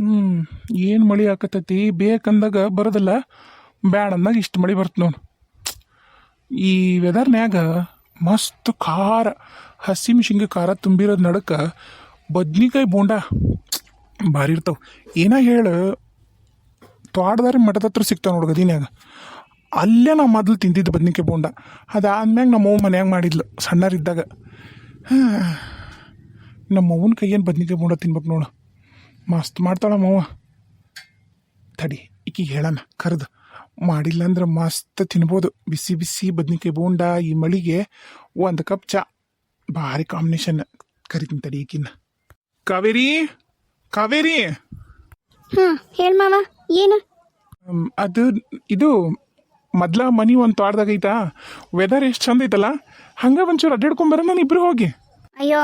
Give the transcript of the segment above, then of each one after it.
ಹ್ಞೂ ಏನು ಮಳೆ ಆಕತೈತಿ? ಬೇಕಂದಾಗ ಬರೋದಿಲ್ಲ, ಬ್ಯಾಡ ಅಂದಾಗ ಇಷ್ಟು ಮಳೆ ಬರ್ತ ನೋಡು. ಈ ವೆದರ್ನ್ಯಾಗ ಮಸ್ತ್ ಖಾರ, ಹಸಿ ಮಿಷಿಂಗೆ ಖಾರ ತುಂಬಿರೋದು ನಡಕ ಬದ್ನಿಕಾಯಿ ಬೋಂಡ ಭಾರಿ ಇರ್ತಾವ. ಏನ ಹೇಳು, ತೋಟದಾರಿ ಮಠದ ಹತ್ರ ಸಿಗ್ತಾವೆ ನೋಡು ಗದಿನ್ಯಾಗ. ಅಲ್ಲೇ ನಾವು ಮೊದಲು ತಿಂದಿದ್ದು ಬದ್ನಿಕಾಯಿ ಬೋಂಡ. ಅದಾದ್ಮ್ಯಾಗ ನಮ್ಮ ಅವ್ವ ಮನ್ಯಾಗ ಮಾಡಿದ್ಲು, ಸಣ್ಣರಿದ್ದಾಗ. ನಮ್ಮ ಅವ್ವನ ಕೈಯೇನು ಬದ್ನಿಕಾಯಿ ಬೋಂಡ ತಿನ್ಬೇಕು ನೋಡು. ಮಸ್ತ್ ಮಾಡ್ತಾಳ ಮಾವ. ತಡಿ ಈಕಿಗೆ ಹೇಳಣ ಕರೆದು. ಮಾಡಿಲ್ಲ ಅಂದ್ರೆ ಮಸ್ತ್ ತಿನ್ಬೋದು. ಬಿಸಿ ಬಿಸಿ ಬದ್ನಿಕಾಯಿ ಬೋಂಡ ಈ ಮಳಿಗೆ ಒಂದು ಕಪ್ ಚಾ. ಭಾರಿ ಕಾಂಬಿನೇಷನ್ ಕರಿತೀನಿ ತಡಿ ಈಕಿನ ಕಾವೇರಿ ಕಾವೇರಿ. ಹಾಂ ಹೇಳ ಮಾವ ಏನು? ಹ್ಮ್, ಅದು ಇದು ಮೊದ್ಲ ಮನಿ ಒಂದು ತೋಟದಾಗ ಐತಾ? ವೆದರ್ ಎಷ್ಟು ಚಂದ ಐತಲ್ಲ? ಹಂಗ ಒಂಚೂರು ಅಡ್ಡಾಡ್ಕೊಂಡ್ ನಾನು ಇಬ್ರು ಹೋಗಿ. ಅಯ್ಯೋ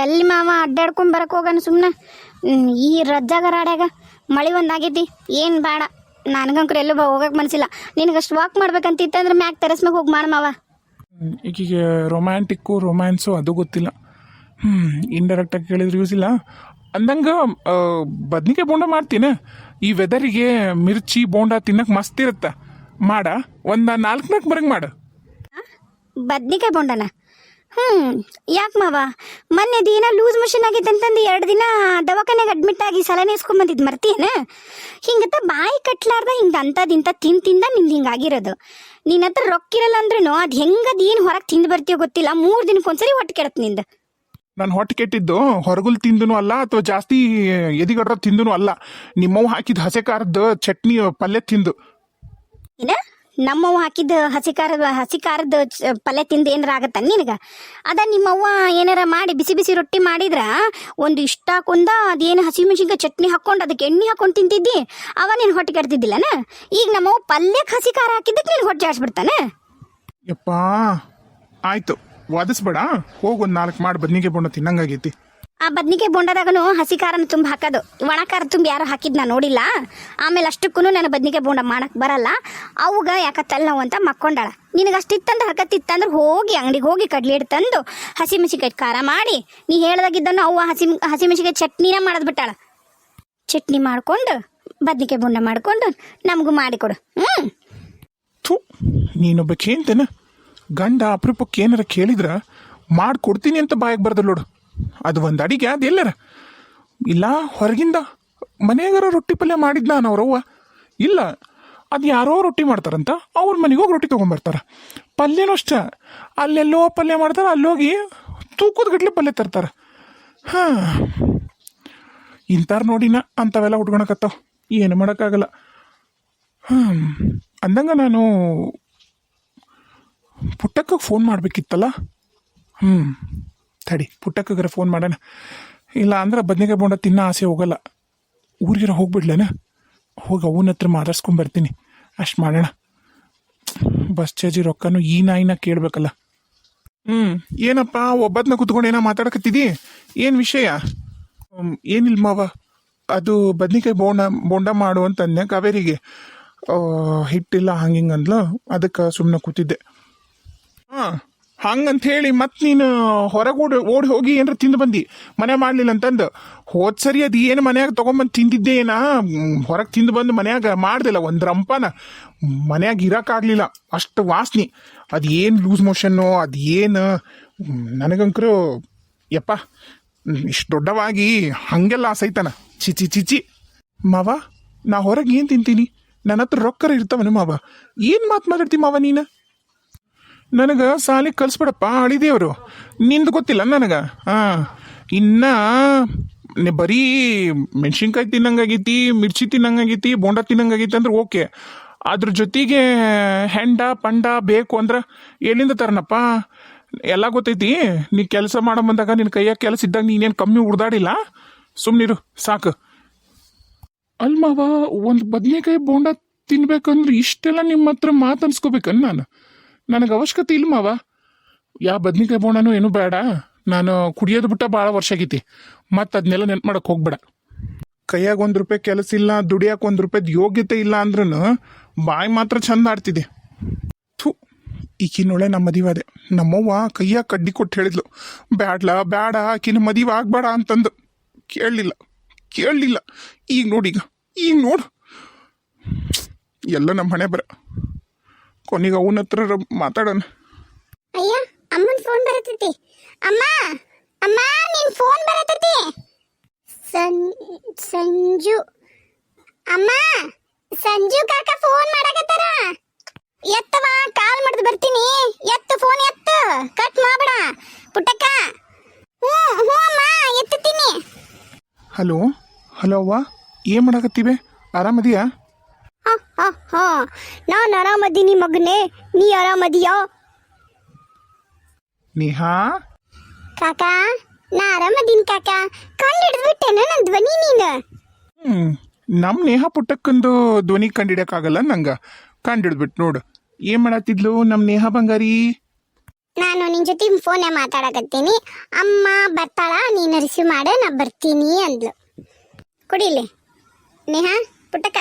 ಎಲ್ಲಿ ಮಾವ ಅಡ್ಡಾಡ್ಕೊಂಡ್ ಬರಕ್ ಹೋಗಣ ಸುಮ್ಮನೆ ಈ ರಜ್ಜಾಗ ರಾಡ್ಯಾಗ ಮಳೆ ಒಂದಾಗೈತಿ. ಏನು ಬೇಡ ನನಗಂಕ್ರ ಎಲ್ಲೂ ಹೋಗಕ್ಕೆ ಮನಸ್ಸಿಲ್ಲ ನಿನಗಷ್ಟು ವಾಕ್ ಮಾಡ್ಬೇಕಂತಿತ್ತಂದ್ರೆ ಮ್ಯಾಕ್ ಟೆರೆಸ್ ಮ್ಯಾಗ ಹೋಗಿ ಮಾಡಮವ ಈಗೀಗ ರೊಮ್ಯಾಂಟಿಕ್ಕು ರೊಮ್ಯಾನ್ಸು ಅದು ಗೊತ್ತಿಲ್ಲ. ಹ್ಞೂ ಇಂಡೈರೆಕ್ಟಾಗಿ ಕೇಳಿದ್ರೆ ಯೂಸ್ ಇಲ್ಲ. ಅಂದಂಗೆ ಬದ್ನಿಕಾಯಿ ಬೋಂಡ ಮಾಡ್ತೀನಿ? ಈ ವೆದರಿಗೆ ಮಿರ್ಚಿ ಬೋಂಡ ತಿನ್ನಕ್ಕೆ ಮಸ್ತ್ ಇರುತ್ತೆ. ಮಾಡ ಒಂದು ನಾಲ್ಕು ನಾಲ್ಕು ಬರಂಗೆ ಮಾಡು. ಬದ್ನಿಕಾಯಿ ಬೊಂಡನ? ಹ್ಞೂ ಯಾಕೆ ಮಾವ? ಮೊನ್ನೆ ದಿನ ಲೂಸ್ ಮಷಿನ್ ಆಗೈತೆ ಅಂತಂದು ಎರಡು ದಿನ ದವಾಖಾನೆಗೆ ಅಡ್ಮಿಟ್ ಆಗಿ ಸಲನೆ ಇಸ್ಕೊಂಬಂದಿದ್ದು ಮರ್ತೀನ ಹಿಂಗತ್ತ ಬಾಯಿ ಕಟ್ಲಾರ್ದ ಹಿಂಗೆ ಅಂಥದ್ದು ಇಂಥ ತಿಂದು ತಿಂದ ನಿಂದು ಹಿಂಗೆ ಆಗಿರೋದು. ನಿನ್ನ ಹತ್ರ ರೊಕ್ಕಿರಲ್ಲ ಅಂದ್ರೂ ಅದು ಹೆಂಗದು ಏನು ಹೊರಗೆ ತಿಂದು ಬರ್ತೀಯೋ ಗೊತ್ತಿಲ್ಲ ಮೂರು ದಿನಕ್ಕೊಂದ್ಸರಿ ಹೊಟ್ಟೆ ಕೆಡತ್ನಿಂದ. ನಾನು ಹೊಟ್ಟೆ ಕೆಟ್ಟಿದ್ದು ಹೊರಗುಲ್ ತಿಂದನು ಅಲ್ಲ ಅಥವಾ ಜಾಸ್ತಿ ಎದಿಗಡ್ರ ತಿಂದನು ಅಲ್ಲ. ನಿಮ್ಮವ್ ಹಾಕಿದ ಹಸೆ ಖಾರದ ಚಟ್ನಿ ಪಲ್ಯ ತಿಂದು. ಏನ? ನಮ್ಮವ್ವ ಹಾಕಿದ ಹಸಿ ಖಾರದ ಹಸಿ ಖಾರದ ಪಲ್ಯ ತಿಂದು ಏನಾರ ಆಗತ್ತ ನಿನಗ? ಅದ ನಿಮ್ಮವ್ವ ಏನಾರ ಮಾಡಿ, ಬಿಸಿ ಬಿಸಿ ರೊಟ್ಟಿ ಮಾಡಿದ್ರ ಒಂದು ಇಷ್ಟ ಹಾಕೊಂಡ ಅದೇನು ಹಸಿಮೆಣ್ಸಿನ್ಕಾಯಿ ಚಟ್ನಿ ಹಾಕೊಂಡು ಅದಕ್ಕೆ ಎಣ್ಣೆ ಹಾಕೊಂಡು ತಿಂತಿದ್ದಿ? ಅವ ನೀನು ಹೊಟ್ಟೆ ಕೆಡ್ತಿದ್ದಿಲ್ಲನ? ಈಗ ನಮ್ಮವ್ವ ಪಲ್ಯಕ್ಕೆ ಹಸಿ ಖಾರ ಹಾಕಿದ್ದಕ್ಕೆ ನೀನು ಹೊಟ್ಟೆ ಜಾಡ್ಸ್ಬಿಡ್ತಾನೆ ಯಪ್ಪಾ, ಆಯ್ತು. ವಾದಿಸ್ಬೇಡ. ಹೋಗ್ ಒಂದು ನಾಲ್ಕು ಮಾಡಿ ಬದ್ನಿಗೆ ಬಣ್ಣ ತಿನ್ನಂಗಾಗೈತಿ ಆ ಬದ್ನಿಕಾಯಿ ಬೋಂಡದಾಗನು ಹಸಿ ಖಾರನ ತುಂಬ ಹಾಕೋದು. ಒಣ ಖಾರ ತುಂಬ ಯಾರು ಹಾಕಿದ್ ನಾನು ನೋಡಿಲ್ಲ. ಆಮೇಲೆ ಅಷ್ಟಕ್ಕೂ ನಾನು ಬದ್ನಿಕಾಯಿ ಬೋಂಡ ಮಾಡಕ್ಕೆ ಬರಲ್ಲ. ಅವಾಗ ಯಾಕ ತಲೆನೋವು ಅಂತ ಮಕ್ಕೊಂಡಾಳ. ನಿನಗೆ ಅಷ್ಟಿತ್ತಂದ್ರೆ ಹಕತ್ತಿತ್ತಂದ್ರೆ ಹೋಗಿ ಅಂಗಡಿಗೆ ಹೋಗಿ ಕಡ್ಲಿ ಹಿಡ್ ತಂದು ಹಸಿ ಮೆಣಸಿಕಾಯಿ ಖಾರ ಮಾಡಿ, ನೀ ಹೇಳ್ದಾಗಿದ್ದನ್ನು ಅವ್ವ ಹಸಿ ಹಸಿ ಮೆಣಸಿಕಾಯಿ ಚಟ್ನಿನ ಮಾಡೋದು ಬಿಟ್ಟಾಳ. ಚಟ್ನಿ ಮಾಡ್ಕೊಂಡು ಬದ್ನಿಕಾಯಿ ಬೋಂಡ ಮಾಡ್ಕೊಂಡು ನಮಗೂ ಮಾಡಿಕೊಡು ಹ್ಞೂ ಥೂ, ನೀನೊಬ್ಬ ಕೇಂತೇನ ಗಂಡ ಅಪರೂಪಕ್ಕೆ ಏನಾರ ಕೇಳಿದ್ರೆ, ಮಾಡ್ಕೊಡ್ತೀನಿ ಅಂತ ಬಾಯಿಗೆ ಬರ್ದಲ್ ನೋಡು. ಅದು ಒಂದು ಅಡಿಗೆ, ಅದು ಎಲ್ಲರ. ಇಲ್ಲ, ಹೊರಗಿಂದ ಮನೆಯಾಗಾರ ರೊಟ್ಟಿ ಪಲ್ಯ ಮಾಡಿದ್ನ ಅವ್ರವ್ವ ಇಲ್ಲ, ಅದು ಯಾರೋ ರೊಟ್ಟಿ ಮಾಡ್ತಾರಂತ, ಅವ್ರ ಮನೆಗೆ ಹೋಗಿ ರೊಟ್ಟಿ ತೊಗೊಂಬರ್ತಾರೆ ಪಲ್ಯನೂ ಅಷ್ಟೇ ಅಲ್ಲೆಲ್ಲೋ ಪಲ್ಯ ಮಾಡ್ತಾರೆ, ಅಲ್ಲೋಗಿ ತೂಕದ ಗಟ್ಲೆ ಪಲ್ಯ ತರ್ತಾರೆ. ಹಾಂ. ಇಂಥಾರ ನೋಡಿನ ಅಂಥವೆಲ್ಲ ಉಟ್ಕೊಳಕತ್ತಾವ ಏನು ಮಾಡೋಕ್ಕಾಗಲ್ಲ. ಹಾಂ ಅಂದಂಗ ನಾನು ಪುಟ್ಟಕ್ಕ ಫೋನ್ ಮಾಡಬೇಕಿತ್ತಲ್ಲ. ಹ್ಞೂ ತಡಿ, ಪುಟ್ಟಕ್ಕಗಾರ ಫೋನ್ ಮಾಡೋಣ. ಇಲ್ಲ ಅಂದ್ರೆ ಬದ್ನಿಕಾಯಿ ಬೋಂಡ ತಿನ್ನೋ ಆಸೆ ಹೋಗಲ್ಲ. ಊರಿಗಿರ ಹೋಗ್ಬಿಡ್ಲೇನ? ಹೋಗಿ ಅವನ ಹತ್ರ ಮಾತಾಡ್ಸ್ಕೊಂಬರ್ತೀನಿ ಅಷ್ಟು ಮಾಡೋಣ. ಬಸ್ ಚಾರ್ಜಿ ರೊಕ್ಕನು ಈ ನಾಯಿನ ಕೇಳಬೇಕಲ್ಲ. ಹ್ಞೂ ಏನಪ್ಪ ಒಬ್ಬದನ್ನ ಕುತ್ಕೊಂಡು ಏನೋ ಮಾತಾಡಕತ್ತಿದಿ? ಏನು ವಿಷಯ? ಏನಿಲ್ಲ ಮಾವ? ಅದು ಬದ್ನಿಕಾಯಿ ಬೋಂಡ ಬೋಂಡ ಮಾಡು ಅಂತ ಅಂದೆ ಕಾವೇರಿಗೆ? ಹಿಟ್ಟಿಲ್ಲ ಹಂಗೆ ಹಿಂಗೆ ಅಂದ್ಲು? ಅದಕ್ಕೆ ಸುಮ್ಮನೆ ಕೂತಿದ್ದೆ. ಹಾಂ. ಹಂಗಂತ ಹೇಳಿ ಮತ್ತೆ ನೀನು ಹೊರಗೆ ಓಡಿ ಹೋಗಿ ಏನಾರ ತಿಂದು ಬಂದಿ. ಮನೆ ಮಾಡಲಿಲ್ಲ ಅಂತಂದು. ಹೋದ್ ಸರಿ ಅದು ಏನು ಮನ್ಯಾಗ ತೊಗೊಂಬಂದು ತಿಂದಿದ್ದೆ ಏನಾ ಹೊರಗೆ ತಿಂದು ಬಂದು ಮನ್ಯಾಗ ಮಾಡ್ದಿಲ್ಲ, ಒಂದು ರಂಪನ. ಮನ್ಯಾಗ ಇರೋಕ್ಕಾಗಲಿಲ್ಲ ಅಷ್ಟು ವಾಸನೆ. ಅದು ಏನು ಲೂಸ್ ಮೋಷನ್ನು, ಅದು ಏನು? ನನಗಂಕರು, ಯಪ್ಪ ಇಷ್ಟು ದೊಡ್ಡವಾಗಿ ಹಂಗೆಲ್ಲ ಆಸೈತನ. ಚಿಚಿ ಚಿಚಿ ಮಾವ, ನಾ ಹೊರಗೆ ಏನು ತಿಂತೀನಿ? ನನ್ನ ಹತ್ರ ರೊಕ್ಕರ ಇರ್ತಾವನು ಮಾವ. ಏನು ಮಾತು ಮಾತಾಡ್ತಿ ಮಾವ ನೀನು? ನನಗೆ ಸಾಲಿ ಕಲಿಸ್ಬಿಡಪ್ಪ ಅಳಿದೇವರು ನಿಂದು ಗೊತ್ತಿಲ್ಲ ನನಗೆ? ಹಾಂ. ಇನ್ನ ಬರೀ ಮೆಣಸಿನ್ಕಾಯಿ ತಿನ್ನಂಗಾಗೈತಿ, ಮಿರ್ಚಿ ತಿನ್ನಂಗಾಗೈತಿ, ಬೋಂಡ ತಿನ್ನಂಗಾಗೈತಿ ಅಂದ್ರೆ ಓಕೆ. ಅದ್ರ ಜೊತೆಗೆ ಹೆಂಡ, ಪಂಡ ಬೇಕು ಅಂದ್ರೆ ಎಲ್ಲಿಂದ ತರನಪ್ಪ? ಎಲ್ಲ ಗೊತ್ತೈತಿ? ನೀ ಕೆಲಸ ಮಾಡೋ ಬಂದಾಗ ನಿನ್ನ ಕೈಯಾಗ ಕೆಲಸ ಇದ್ದಾಗ ನೀನೇನು ಕಮ್ಮಿ ಉಡ್ದಾಡಿಲ್ಲ? ಸುಮ್ಮನಿರು ಸಾಕು. ಅಲ್ಮಾವ ಒಂದು ಬದನೆಕಾಯಿ ಬೋಂಡ ತಿನ್ಬೇಕಂದ್ರೆ ಇಷ್ಟೆಲ್ಲ ನಿಮ್ಮ ಹತ್ರ ಮಾತನ್ಸ್ಕೋಬೇಕನ್ ನಾನು? ನನಗೆ ಅವಶ್ಯಕತೆ ಇಲ್ಲ ಮಾವ ಯಾ ಬದ್ನಿಕಾಯಿ ಬೋಣನು ಏನು ಬೇಡ. ನಾನು ಕುಡಿಯೋದು ಬಿಟ್ಟ ಭಾಳ ವರ್ಷ ಆಗೈತಿ. ಮತ್ತೆ ಅದನ್ನೆಲ್ಲ ನೆನ್ಪು ಮಾಡಕ್ಕೆ ಹೋಗ್ಬೇಡ. ಕೈಯಾಗ ಒಂದು ರೂಪಾಯಿ ಕೆಲಸ ಇಲ್ಲ, ದುಡಿಯಾಕ ಒಂದು ರೂಪಾಯಿದ್ ಯೋಗ್ಯತೆ ಇಲ್ಲ ಅಂದ್ರೂ ಬಾಯಿ ಮಾತ್ರ ಚಂದ ಆಡ್ತಿದೆ. ಥು ಈಕಿನೊಳೆ ನಮ್ಮ ಮದಿವಾದೆ ನಮ್ಮವ್ವ ಕೈಯಾಗ ಕಡ್ಡಿ ಕೊಟ್ಟು ಹೇಳಿದ್ಲು. ಬ್ಯಾಡ್ಲ, ಬ್ಯಾಡ, ಆಕಿನ ಮದಿವೆ ಆಗ್ಬೇಡ ಅಂತಂದು. ಕೇಳಲಿಲ್ಲ ಕೇಳಲಿಲ್ಲ. ಈಗ ನೋಡೀಗ ಈಗ ನೋಡು. ಎಲ್ಲ ನಮ್ಮ ಹಣೆ ಬರ. ಕೊನೆಗೆ ಅವನ ಹತ್ರ ಮಾತಾಡೋಣ. ಅಯ್ಯ ಅಮ್ಮನ ಫೋನ್ ಬರತೈತಿ. ಅಮ್ಮ ಅಮ್ಮ ನಿನ್ ಫೋನ್ ಬರತೈತಿ. ಸಂ ಸಂಜು. ಅಮ್ಮ ಸಂಜು ಕಾಕ ಫೋನ್ ಮಾಡಕತ್ತಾರ. ಎತ್ತವ ಕಾಲ್ ಮಾಡ್ದು ಬರ್ತೀನಿ. ಎತ್ತು ಫೋನ್ ಎತ್ತು. ಕಟ್ ಮಾಡಬೇಡ. ಪುಟ್ಟಕ್ಕ. ಹ್ಞೂ ಹ್ಞೂ ಅಮ್ಮ ಎತ್ತುತ್ತೀನಿ. ಹಲೋ ಹಲೋ ಅವ್ವ ಏನು ಮಾಡಕತ್ತೀವಿ ಆರಾಮದಿಯಾ? ಹಾ ಹಾಂ. ನಾನು ಆರಾಮದೀನಿ ಮಗನೇ. ನೀ ಆರಾಮದಿಯಾ? ನಿಹಾ? ಕಾಕ ನಾ ಆರಾಮದೀನಿ ಕಾಕ. ಕಂಡು ಹಿಡಿದ್ಬಿಟ್ಟೆನ ನನ್ನ ಧ್ವನಿ ನೀನು? ಹ್ಞೂ ನಮ್ಮ ನೇಹ ಪುಟ್ಟಕ್ಕಂದು ಧ್ವನಿ ಕಂಡಿಡಕ್ಕಾಗಲ್ಲ ನಂಗ. ಕಂಡಿಡ್ಬಿಟ್ ನೋಡು. ಏನು ಮಾಡತ್ತಿದ್ಲು ನಮ್ಮ ನೇಹ ಬಂಗಾರಿ? ನಾನು ನಿನ್ ಜೊತೆ ಫೋನ್ ಮಾತಾಡಕತ್ತೀನಿ. ಅಮ್ಮ ಬರ್ತಾಳ ನೀನು ರಿಸೀವ್ ಮಾಡ ನಾ ಬರ್ತೀನಿ ಅಂದ್ಲು. ಕುಡಿಲಿ. ನೇಹಾ ಪುಟ್ಟಕ್ಕ.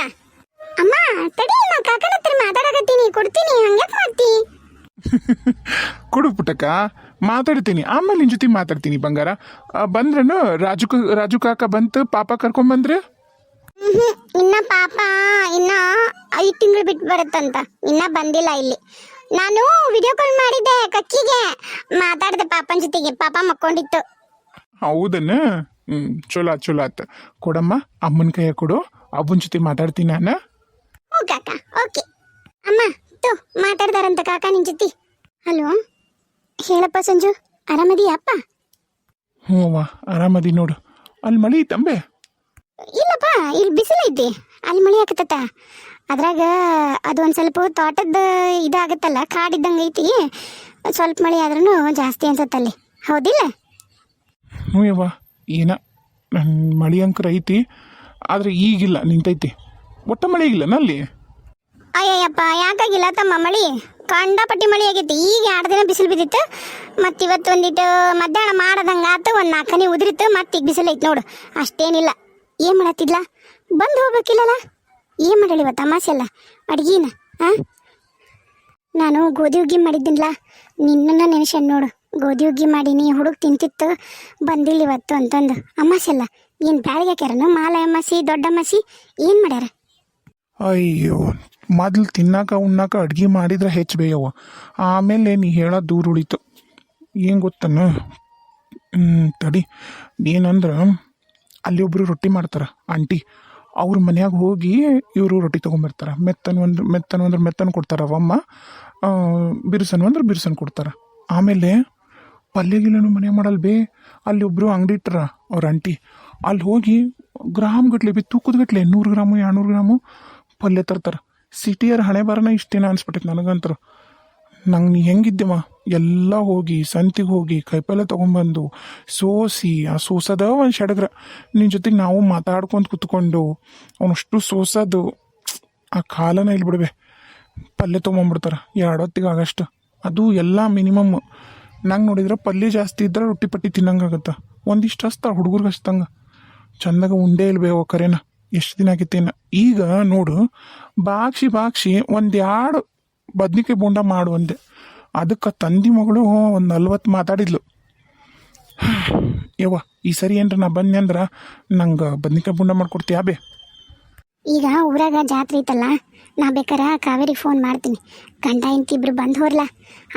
ಅಮ್ಮ ತಡಿ ನಾ ಕಾಕನ ಹತ್ರ ಮಾತಾಡಕತ್ತೀನಿ ಕೊಡ್ತೀನಿ ಹಂಗ್ಯಾಕ್ ಮಾಡ್ತಿ? ಕೊಡು ಮಾತಾಡ್ತೀನಿ. ಆಮೇಲೆ ನಿನ್ ಜೊತೆ ಮಾತಾಡ್ತೀನಿ ಬಂಗಾರ. ಬಂದ್ರನು ರಾಜು ರಾಜು ಕಾಕ ಬಂತು ಪಾಪ ಕರ್ಕೊಂಬಂದ್ರೆ ಹ್ಮ್ ಇನ್ನ ಪಾಪ ಇನ್ನ ಐದು ತಿಂಗಳು ಬಿಟ್ಟು ಬರುತ್ತಂತ. ಇನ್ನ ಬಂದಿಲ್ಲ ಇಲ್ಲಿ. ನಾನು ವಿಡಿಯೋ ಕಾಲ್ ಮಾಡಿದ್ದೆ ಕಕ್ಕಿಗೆ. ಮಾತಾಡ್ದೆ ಪಾಪನ ಜೊತೆಗೆ. ಪಾಪ ಮಕ್ಕೊಂಡಿತ್ತು. ಹೌದನ್ನ ಹ್ಮ್ ಚಲೋ ಆತ್ ಚಲೋ ಆತ್. ಕೊಡಮ್ಮ ಅಮ್ಮನ ಕೈಯ ಕೊಡು. ಅಬ್ಬನ ಜೊತೆ ಮಾತಾಡ್ತೀನಿ ನಾನು. ಹ್ಞೂ ಕಾಕ ಓಕೆ. ಅಮ್ಮ ತು ಮಾತಾಡ್ದಾರಂತ ಕಾಕ ನಿನ್ ಜೊತೆ. ಹಲೋ ಹೇಳಪ್ಪ ಸಂಜು ಆರಾಮದಿಯಪ್ಪ? ಹ್ಞೂ ಅವ್ವ ಆರಾಮದಿ ನೋಡು. ಅಲ್ಲಿ ಮಳಿ ತಂಬೆ? ಇಲ್ಲಪ್ಪ ಇಲ್ಲಿ ಬಿಸಿಲೈತಿ ಅಲ್ಲಿ ಮಳಿ ಹಾಕತ್ತ ಅದ್ರಾಗ ಅದು ಒಂದು ಸ್ವಲ್ಪ ತೋಟದ ಇದಾಗತ್ತಲ್ಲ ಕಾಡಿದ್ದಂಗೆ ಐತಿ. ಸ್ವಲ್ಪ ಮಳೆ ಆದ್ರೂ ಜಾಸ್ತಿ ಅನ್ಸತ್ತಲ್ಲಿ ಹೌದಿಲ್ಲ? ಹ್ಞೂ ಯವ್ವ ಏನ ನನ್ನ ಮಳಿ ಅಂಕರ ಐತಿ ಆದ್ರೆ ಈಗಿಲ್ಲ ನಿಂತೈತಿ. ಒಟ್ಟ ಮಳೆ ಇಲ್ಲ ಅಲ್ಲಿ ಅಯ್ಯಯ್ಯಪ್ಪ, ಯಾಕಾಗಿಲ್ಲ ತಮ್ಮ ಮಳಿ? ಕಂಡಪಟ್ಟಿ ಮಳಿ ಆಗೈತಿ. ಈಗ ಎರಡು ದಿನ ಬಿಸಿಲು ಬಿದ್ದಿತ್ತು. ಮತ್ತು ಇವತ್ತು ಒಂದಿಟ್ಟು ಮಧ್ಯಾಹ್ನ ಮಾಡದಂಗೆ ಆತು. ಒಂದು ನಾಲ್ಕನೇ ಉದುರಿತ್ತು ಮತ್ತೆ ಈಗ ಬಿಸಿಲು ಐತಿ ನೋಡು. ಅಷ್ಟೇನಿಲ್ಲ. ಏನು ಮಾಡತ್ತಿದ್ಲ? ಬಂದು ಹೋಗ್ಬೇಕಿಲ್ಲಲ್ಲ ಏನು ಮಾಡಲಿ ಇವತ್ತು ಅಲ್ಲ? ಅಡ್ಗಿನ ಹಾಂ ನಾನು ಗೋಧಿ ಹುಗ್ಗಿ ಮಾಡಿದ್ದೀನಿಲ್ಲ ನಿನ್ನನ್ನು ನೆನೆಸ್ಯಾನ ನೋಡು. ಗೋಧಿ ಹುಗ್ಗಿ ಮಾಡೀನಿ ಹುಡುಗ ತಿಂತಿತ್ತು. ಬಂದಿಲ್ಲ ಇವತ್ತು ಅಂತಂದು. ಅಮಾಸೆ ಅಲ್ಲ. ಏನು ಬ್ಯಾಳಿಗೆ ಹಾಕ್ಯಾರನು? ಮಾಲೆ ಅಮಾಸಿ ದೊಡ್ಡ ಅಮಾಸಿ ಏನು ಮಾಡ್ಯಾರ? ಅಯ್ಯೋ, ಮೊದ್ಲು ತಿನ್ನಾಕ, ಉಣ್ಣಾಕ, ಅಡ್ಗೆ ಮಾಡಿದ್ರೆ ಹೆಚ್ಚು ಬೇಯವ ಆಮೇಲೆ ನೀ ಹೇಳೋ ದೂರ ಉಳಿತು. ಏನು ಗೊತ್ತನ? ತಡಿ. ಏನಂದ್ರೆ, ಅಲ್ಲಿ ಒಬ್ಬರು ರೊಟ್ಟಿ ಮಾಡ್ತಾರೆ, ಆಂಟಿ. ಅವ್ರ ಮನ್ಯಾಗ ಹೋಗಿ ಇವರು ರೊಟ್ಟಿ ತೊಗೊಂಬರ್ತಾರೆ. ಮೆತ್ತನ ಒಂದು, ಮೆತ್ತನ ಅಂದ್ರೆ ಮೆತ್ತನ ಕೊಡ್ತಾರೆ ಅವಮ್ಮ ಬಿರ್ಸನ್ ಅಂದ್ರೆ ಬಿರ್ಸನ್ ಕೊಡ್ತಾರೆ. ಆಮೇಲೆ ಪಲ್ಯ ಗಿಲ್ಲನು ಮನೆ ಮಾಡಲ್ ಬೇ. ಅಲ್ಲಿ ಒಬ್ಬರು ಅಂಗಡಿ ಇಟ್ಟಾರ ಅವ್ರ ಆಂಟಿ. ಅಲ್ಲಿ ಹೋಗಿ ಗ್ರಾಮ್ ಗಟ್ಲೆ ಬಿ, ತೂಕದ ಗಟ್ಲೆ ನೂರು ಗ್ರಾಮು, ಎರಡ್ನೂರು ಗ್ರಾಮು ಪಲ್ಯ ತರ್ತಾರೆ. ಸಿಟಿಯರ್ ಹಣೆ ಬರನ ಇಷ್ಟೇನ ಅನ್ಸ್ಬಿಟ್ಟೈತೆ ನನಗಂತರು ನಂಗೆ ನೀ ಹೆಂಗಿದ್ದೆಮ್ಮ ಎಲ್ಲ ಹೋಗಿ, ಸಂತಿಗೆ ಹೋಗಿ, ಕೈಪಲ್ಯ ತೊಗೊಂಬಂದು, ಸೋಸಿ, ಆ ಸೋಸದ ಒಂದು ಶಡಗ್ರ. ನಿನ್ನ ಜೊತೆಗೆ ನಾವು ಮಾತಾಡ್ಕೊಂಡು ಕುತ್ಕೊಂಡು, ಅವನಷ್ಟು ಸೋಸೋದು, ಆ ಕಾಲನ ಇಲ್ಲಿ ಪಲ್ಯ ತೊಗೊಂಬಿಡ್ತಾರ ಎರಡು ಹೊತ್ತಿಗೆ ಆಗಷ್ಟು. ಅದು ಎಲ್ಲ ಮಿನಿಮಮ್. ನಂಗೆ ನೋಡಿದ್ರೆ ಪಲ್ಯ ಜಾಸ್ತಿ ಇದ್ರೆ ರೊಟ್ಟಿ ಪಟ್ಟಿ ತಿನ್ನಂಗಾಗತ್ತೆ ಒಂದಿಷ್ಟು ಹಚ್ತಾರೆ ಹುಡುಗರ್ಗೆ ಹಚ್ತಂಗೆ ಚಂದಾಗ ಉಂಡೆ ಇಲ್ಬೇವ ಕರೆನ? ಎಷ್ಟು ದಿನ ಆಗಿತ್ತೇನು ಈಗ ನೋಡು ಬಾಕ್ಷಿ ಬಾಕ್ಷಿ ಒಂದು ಎರಡು ಬದ್ನಿಕಾಯಿ ಬೋಂಡ ಮಾಡು ಅಂದೆ ಅದಕ್ಕೆ ತಂದಿ ಮಗಳು ಒಂದು ನಲ್ವತ್ತು ಮಾತಾಡಿದ್ಲು. ಯವ್ವ, ಈ ಸರಿ ಏನ್ರ ನಾ ಬಂದೆ ಅಂದ್ರೆ ನಂಗೆ ಬದ್ನಿಕಾಯಿ ಬೋಂಡ ಮಾಡ್ಕೊಡ್ತೀಯ ಬೇ? ಈಗ ಊರಾಗ ಜಾತ್ರೆ ಐತಲ್ಲ, ನಾ ಬೇಕಾರ ಕಾವೇರಿಗೆ ಫೋನ್ ಮಾಡ್ತೀನಿ. ಗಂಡ, ಹೆಂಡತಿ ಇಬ್ರು ಬಂದು ಹೋರ್ಲ.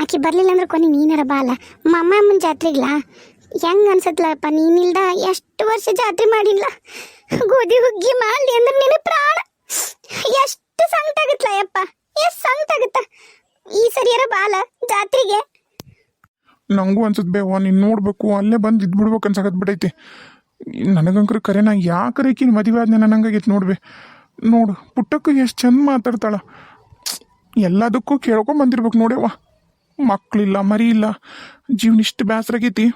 ಆಕಿ ಬರಲಿಲ್ಲ ಅಂದ್ರೆ ಕೊನೆ ನೀನಾರ ಬಾ ಅಲ್ಲ. ಮಮ್ಮ ಅಮ್ಮನ ಜಾತ್ರೆಗ್ಲಾ? ಹೆಂಗ್ ಅನ್ಸತ್ಲಪ್ಪ ನೀನಿಲ್ದ ಎಷ್ಟು ವರ್ಷ ಜಾತ್ರೆ ಮಾಡಿಲ್ಲ? ಗೋಧಿ, ಹುಗ್ಗಿ ಮಾಡಿ ಅಂದ್ರೆ ನಿನ್ನ ಪ್ರಾಣ. ಎಷ್ಟು ಸಂಕಟ ಯಪ್ಪ, ಎಷ್ಟು ಸಂಕಟ ಆಗತ್ತ? ಈ ಸರಿಯರ ಬಾಲ ಜಾತ್ರೆಗೆ. ನಂಗೂ ಅನ್ಸತ್ ಬೇವ ನೀನು ನೋಡ್ಬೇಕು, ಅಲ್ಲೇ ಬಂದು ಇದ್ಬಿಡ್ಬೇಕು ಅನ್ಸಕತ್ ಬಿಡೈತಿ ನನಗಂಕರು ಕರೆ ನಾ ಯಾಕೆ ಈಕಿನ ಮದುವೆ ಆದ್ನ ನನಗಾಗೈತೆ ನೋಡ್ಬೆ. ನೋಡು, ಪುಟ್ಟಕ್ಕೂ ಎಷ್ಟು ಚಂದ ಮಾತಾಡ್ತಾಳ. ಎಲ್ಲದಕ್ಕೂ ಕೇಳ್ಕೊಂಡ್ ಬಂದಿರ್ಬೇಕು ನೋಡ್ಯವ್ವ ಮಕ್ಳಿಲ್ಲ ಮರಿ ಇಲ್ಲ ಜೀವನ ಇಷ್ಟು ಬೇಸರಾಗೈತಿ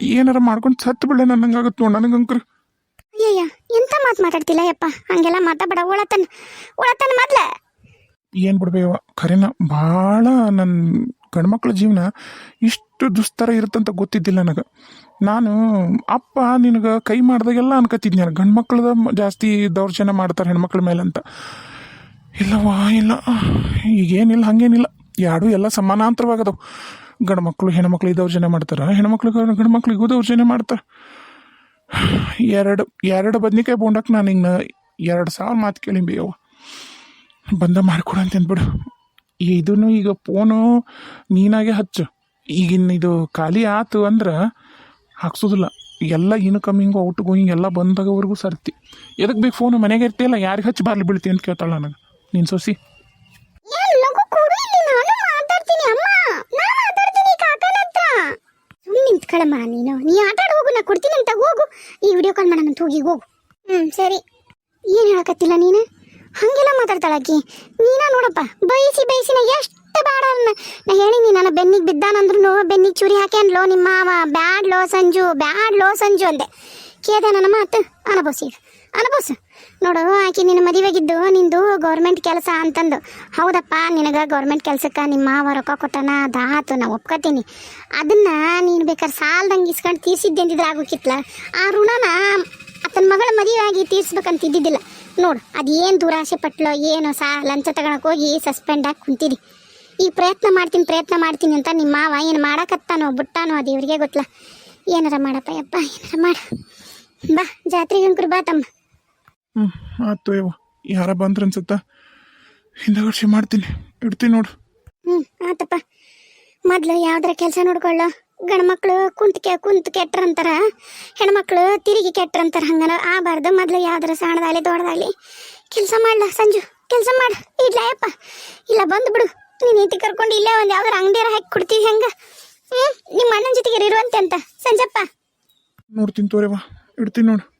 ಏನಾರ ಮಾಡ್ಕೊಂಡು ಸತ್ತು ಬಿಡ ನನಗಾಗತ್ತೆ ನೋಡ ನನಗಂಕ್ರ ಅಯ್ಯಯ್ಯ ಎಂತ ಮಾತು ಮಾತಾಡ್ತಿಲ್ಲ ಯಪ್ಪ? ಹಂಗೆಲ್ಲ ಮಾತಾಡ್ಬೇಡ. ಒಳತನ ಒಳತನ ಮೊದ್ಲ. ಏನು ಬಿಡ್ಬೇವ ಖರೇನ ಭಾಳ ನನ್ನ ಗಂಡ್ಮಕ್ಳ ಜೀವನ ಇಷ್ಟು ದುಸ್ತರ ಇರುತ್ತಂತ ಗೊತ್ತಿದ್ದಿಲ್ಲ ನನಗೆ. ನಾನು ಅಪ್ಪ ನಿನಗೆ ಕೈ ಮಾಡ್ದಾಗೆಲ್ಲ ಅನ್ಕತಿದ್ನಿ ನಾನು. ಗಂಡ್ಮಕ್ಳದ ಜಾಸ್ತಿ ದೌರ್ಜನ್ಯ ಮಾಡ್ತಾರೆ ಹೆಣ್ಮಕ್ಳ ಮೇಲೆ ಅಂತ ಇಲ್ಲವಾ ಇಲ್ಲ. ಈಗೇನಿಲ್ಲ ಹಾಗೇನಿಲ್ಲ. ಎರಡೂ ಎಲ್ಲ ಸಮಾನಾಂತರವಾಗದವು. ಗಂಡ್ಮಕ್ಳು, ಹೆಣ್ಮಕ್ಳು ದೌರ್ಜನ್ಯ ಮಾಡ್ತಾರೆ. ಹೆಣ್ಮಕ್ಳು ಗಂಡ್ಮಕ್ಳಿಗೂ ದೌರ್ಜನ್ಯ ಮಾಡ್ತಾರೆ ಎರಡು ಎರಡು ಬದ್ನಿಕಾಯಿ ಬೋಂಡಕ್ಕೆ ನಾನು ಹಿಂಗೆ ಎರಡು ಸಾವಿರ ಮಾತು ಕೇಳಿ ಅವ ಬಂದ ಮಾಡಿಕೊಡು ಅಂತ ಅಂದ್ಬಿಡು ಇದನ್ನು ಈಗ ಫೋನು ನೀನಾಗೆ ಹಚ್ಚು. ಈಗಿನ ಇದು ಖಾಲಿ ಆತು ಅಂದ್ರೆ ಹಾಕ್ಸೋದಿಲ್ಲ. ಎಲ್ಲ ಇನ್ಕಮಿಂಗು ಔಟ್ ಗೋಯಿಂಗ್ ಎಲ್ಲ ಬಂದಾಗವರೆಗೂ ಸರ್ತಿ. ಎದಕ್ಕೆ ಬೇಕು ಫೋನು? ಮನೆಗೆ ಇರ್ತಿಲ್ಲ ಯಾರಿಗೆ ಹಚ್ಚಿ ಬಾರ್ಲಿ ಬೀಳ್ತಿ ಅಂತ ಕೇಳ್ತಾಳೆ ನನಗೆ. ನೀನು ಸೊಸಿ ಲಗು ಕೊಡು ಇಲ್ಲಿ ನಾನು ಮಾತಾಡ್ತೀನಿ ಅಮ್ಮ ನಾನು ಮಾತಾಡ್ತೀನಿ ಕಾಕನ ಹತ್ರ ಸುಮ್ಮನೆ ನೀನು. ನೀ ಆಟಾಡ ಹೋಗು, ನಾ ಕೊಡ್ತೀನಿ ಅಂತ ಹೋಗು. ಈ ವಿಡಿಯೋ ಕಾಲ್ ಮಾಡೋಣ ಹೋಗಿ ಹೋಗು. ಹ್ಞೂ ಸರಿ. ಏನು ಹೇಳಕತ್ತಿಲ್ಲ ನೀನು? ಹಂಗೆಲ್ಲ ಮಾತಾಡ್ತಾಳಾಕಿ ನೀನ ನೋಡಪ್ಪ, ಬಯಸಿ ನಾ ಎಷ್ಟು ಬೇಡ ನಾ ಹೇಳಿನಿ, ನಾನು ಬೆನ್ನಿಗೆ ಬಿದ್ದಾನಂದ್ರೂ ಬೆನ್ನಿಗೆ ಚೂರಿ ಹಾಕ್ಯಾನ್ಲೋ ನಿಮ್ಮ ಮಾವ. ಬ್ಯಾಡ್ಲೋ ಸಂಜು ಬ್ಯಾಡ್ ಲೋ ಸಂಜು ಅಂದೆ. ಕೇದ ನನ್ನ ಮಾತು, ಅನಭವ್ಸಿ ಅನಭವ್ಸು. ನೋಡು, ಆಕೆ ನಿನ್ನ ಮದುವೆಗಿದ್ದು ನಿಂದು ಗೌರ್ಮೆಂಟ್ ಕೆಲಸ ಅಂತಂದು. ಹೌದಪ್ಪ, ನಿನಗೆ ಗೌರ್ಮೆಂಟ್ ಕೆಲಸಕ್ಕೆ ನಿಮ್ಮ ಮಾವ ರೊಕ್ಕ ಕೊಟ್ಟನ ಅದಾತು ನಾ ಒಪ್ಕೊತೀನಿ. ಅದನ್ನ ನೀನು ಬೇಕಾದ್ರೆ ಸಾಲ್ದಂಗೆ ಇಸ್ಕೊಂಡು ತೀರ್ಸಿದ್ದೆ ಆಗೋಕಿತ್ಲ. ಆ ಋಣನ ಆತನ ಮಗಳ ಮದುವೆ ಆಗಿ ತೀರ್ಸ್ಬೇಕಂತ ಇದ್ದಿದ್ದಿಲ್ಲ ನೋಡು, ಅದೇನು ದುರಾಸೆ ಪಟ್ಲೋ, ಏನು ಸಾ, ಲಂಚ ತಗೊಳಕ್ ಹೋಗಿ ಸಸ್ಪೆಂಡ್ ಆಗಿ ಕುಂತೀರಿ ಈ ಪ್ರಯತ್ನ ಮಾಡ್ತೀನಿ ಪ್ರಯತ್ನ ಮಾಡ್ತೀನಿ ಅಂತ ನಿಮ್ಮ ಮಾವ ಏನು ಮಾಡಕತ್ತಾನೋ, ಬಿಟ್ಟಾನೋ ಅದು ಇವ್ರಿಗೆ ಗೊತ್ತಲ್ಲ ಏನಾರ ಮಾಡಪ್ಪ ಯಪ್ಪ, ಏನಾರ ಮಾಡ. ಬಾ, ಜಾತ್ರೆಗೆ ಅಂಕರು ಬಾ ತಮ್ಮ. ಹ್ಞೂ ಆಯ್ತು ಯವ್ವ. ಯಾರ ಬಂದ್ರ ಅನ್ಸುತ್ತ? ವರ್ಷ ಮಾಡ್ತೀನಿ. ಇಡ್ತೀನಿ ನೋಡು. ಹ್ಞೂ ಆತಪ್ಪ. ಮೊದ್ಲು ಯಾವ್ದಾರ ಕೆಲಸ ನೋಡ್ಕೊಳ್ಳೋ. ಗಂಡ್ಮಕ್ಳು ಕುಂತ್ ಕೆ ಕುಂತ ಕೆಟ್ರಂತಾರ. ಹೆಣ್ಮಕ್ಳು ತಿರುಗಿ ಕೆಟ್ರಂತಾರ ಹಂಗನ ಆಗಬಾರ್ದು. ಮೊದ್ಲು ಯಾವ್ದಾರ ಸಣ್ಣದಾಗ್ಲಿ ದೊಡ್ಡದಾಗಲಿ. ಕೆಲಸ ಮಾಡ್ಲ ಸಂಜು. ಕೆಲಸ ಮಾಡ್. ಇಡ್ಲಯಪ್ಪ ಇಲ್ಲ ಬಂದು ಬಿಡು. ನೀನು ಐತಿ ಕರ್ಕೊಂಡು ಇಲ್ಲೇ ಒಂದು ಯಾವ್ದಾರ ಅಂಗಡಿಯಾರ ಹಾಕಿ ಕೊಡ್ತೀವಿ ಹೆಂಗ? ಹ್ಞೂ ನಿಮ್ಮ ಅಣ್ಣನ ಜೊತೆಗೆ ಇರುವಂತೆ ಅಂತ ಸಂಜಪ್ಪ. ನೋಡ್ತೀನಿ ತೋರಿವ ಇಡ್ತೀನಿ ನೋಡು.